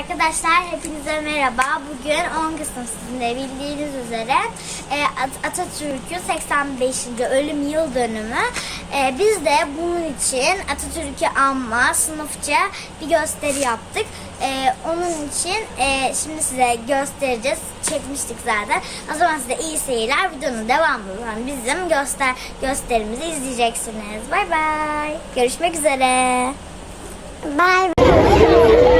Arkadaşlar hepinize merhaba. Bugün 10 Kasım sizin de bildiğiniz üzere e, Atatürk'ün 85. ölüm yıl dönümü. E, biz de bunun için Atatürk'ü anma sınıfça bir gösteri yaptık. E, onun için şimdi size göstereceğiz. Çekmiştik zaten. O zaman size iyi seyirler. Videonun devamında bizim göster gösterimizi izleyeceksiniz. Bay bay. Görüşmek üzere. Bay bay.